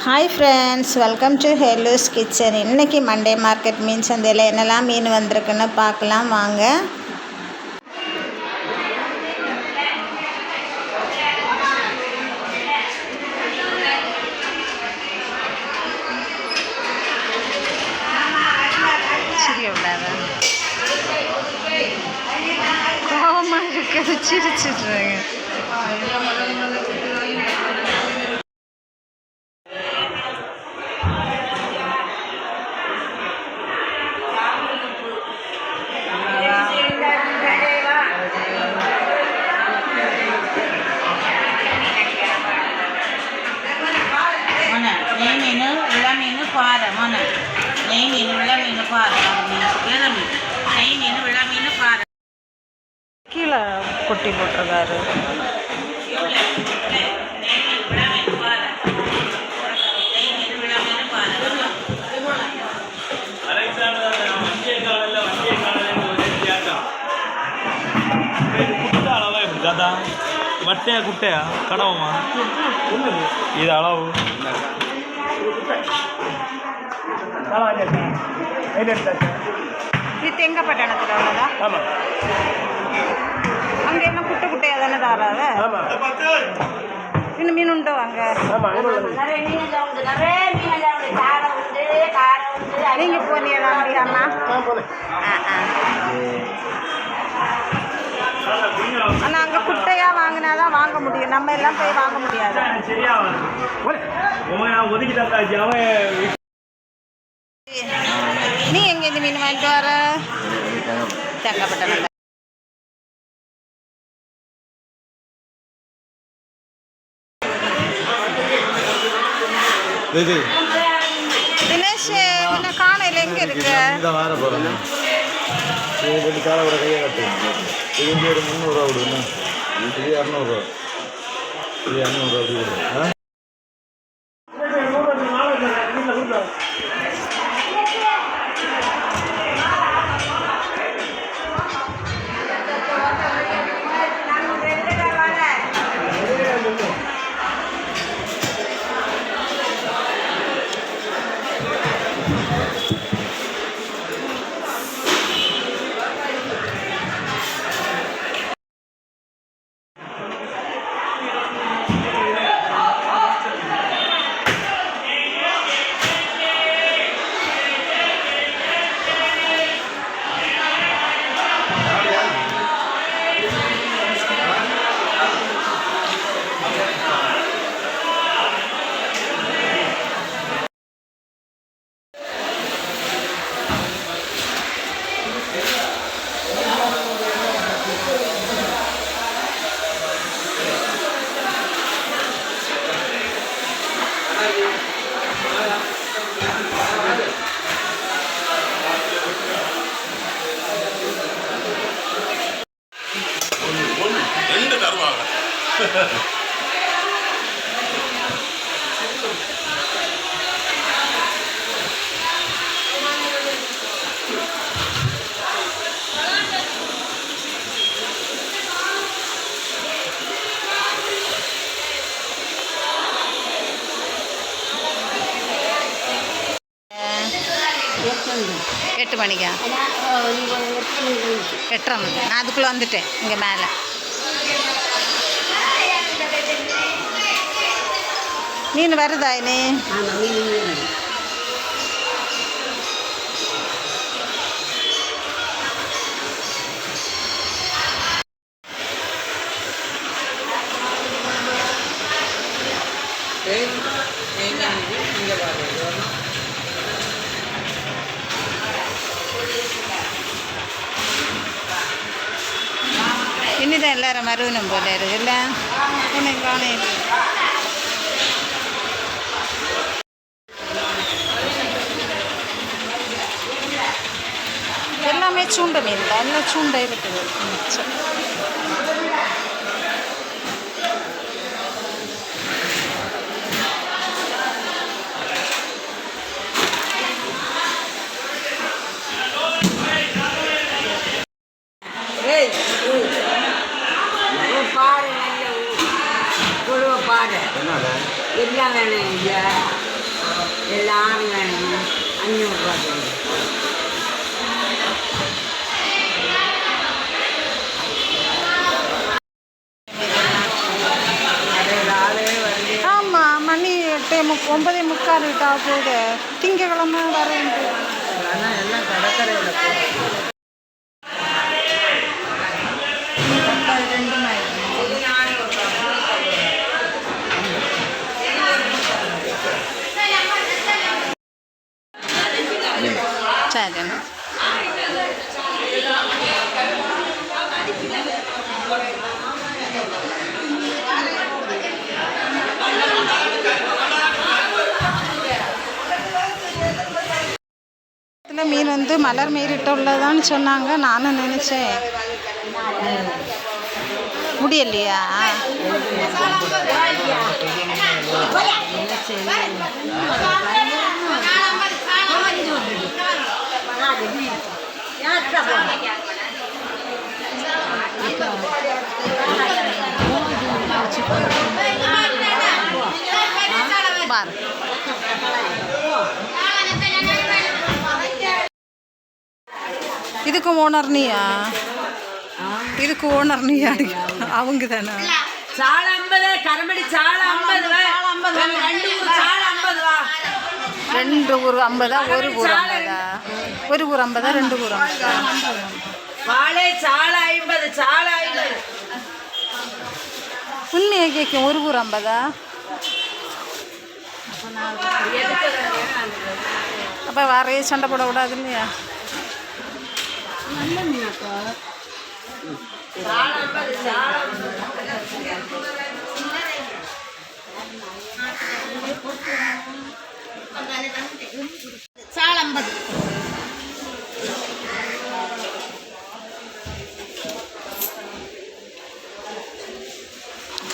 Hi friends welcome to Hellu's kitchen இன்றைக்கி Monday market மீன் சந்தையில் என்னெல்லாம் மீன் வந்திருக்குன்னு பார்க்கலாம் வாங்க. கோபமாக இருக்கிறது சிரிச்சிட்றாங்க தரமான நெய் நின்று விழா மீன் பாரு. நெய் நின்று விழா மீன் பாரு. கீழே கொட்டி போட்டிருக்காரு. வட்டையா குட்டையா? கடவுமா இது அளவு. இது தெங்க பட்டணத்தில் உள்ளதா ஆமாம் அங்கே என்ன குட்டை குட்டையாக தானே தாராத? இன்னும் மீன் உண்டு வாங்க நீங்கள் போனீங்களா முடியாமா ஆ ஆ ஆனால் அங்கே குட்டையாக வாங்கினா தான் வாங்க முடியும். நம்ம எல்லாம் போய் வாங்க முடியாது. நீ எங்கே இந்த மீன் வாங்கிட்டு வர? தெங்கப்பட்டணம் இது தினேஷ் உன்னை எங்கே இருக்கு? இந்த வார போகிறோம் இது ரெண்டு காலை விட கையை கட்டு இது ஒரு முந்நூறுரூவா விடுங்க இது இரநூறுவா இது இரநூறுவா அப்படி விடுங்க ஆ எட்டு மணிக்கா? எட்டரை மணி. நான் அதுக்குள்ளே வந்துட்டேன் இங்கே மேலே. மீன் வருதா இனி? இனிதான் எல்லாரும் மருவனும் போல இருக்குல்ல? எனக்கு காணையில் எல்லாமே சூண்டை மீன் தான் எல்லாம் சூண்டை இருக்குது ம், சரி. பாரு நல்ல பாரு என்னடா என்ன வேணும் இங்க எல்லாரும் வேணும் அஞ்சூறுரூவா ஆமாம் மணி எட்டு முக் ஒன்பதே முக்கால் விட்டா போகுது திங்கக்கிழமை வரேன். ஆனால் எல்லாம் கடற்கரையில் சரி இதில் மீன் வந்து மலர் மீறிட்ட உள்ளதான்னு சொன்னாங்க. நானும் நினச்சேன். முடியலையா? பாரு இதுக்கு ஓனர் நீயா? இதுக்கு ஓனர் நீயா? அவங்க தானே சால ஐம்பது கரமடி சால ஐம்பது. ரெண்டு சால ரெண்டு ஊர் ஐம்பதா ஒரு ஊர் ஐம்பதா? ஒரு ஊர் ஐம்பதா ரெண்டு ஊர் ஐம்பதா? வாழை சால ஐம்பது சால ஐம்பது. உண்மையை கேட்கும் ஒரு ஊர் ஐம்பதா? அப்போ வரைய சண்டை போடக்கூடாது இல்லையா சாலம்பது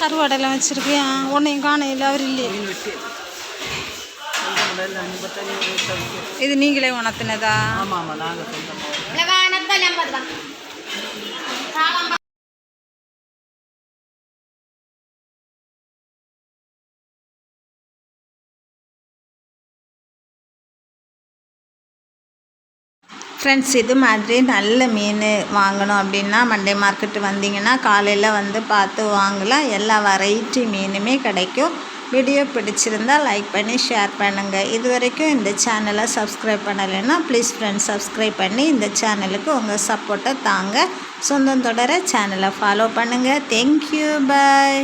கருவாடையெல்லாம் வச்சுருக்கியா? உன்னையும் காணையில் அவர் இல்லையே. இது நீங்களே உணர்த்தினதா? ஆமாம் ஆமாம் நாங்கள் ஃப்ரெண்ட்ஸ் இது மாதிரி நல்ல மீன் வாங்கணும் அப்படின்னா மண்டே மார்க்கெட்டு வந்தீங்கன்னா காலையில் வந்து பார்த்து வாங்கலாம். எல்லா வெரைட்டி மீனுமே கிடைக்கும். வீடியோ பிடிச்சிருந்தா லைக் பண்ணி ஷேர் பண்ணுங்கள் இது வரைக்கும் இந்த சேனலை சப்ஸ்கிரைப் பண்ணலைன்னா ப்ளீஸ் ஃப்ரெண்ட்ஸ் சப்ஸ்கிரைப் பண்ணி இந்த சேனலுக்கு உங்கள் சப்போர்ட்டை தாங்க. சொந்தம் தொடர சேனலை ஃபாலோ பண்ணுங்கள் தேங்க்யூ பாய்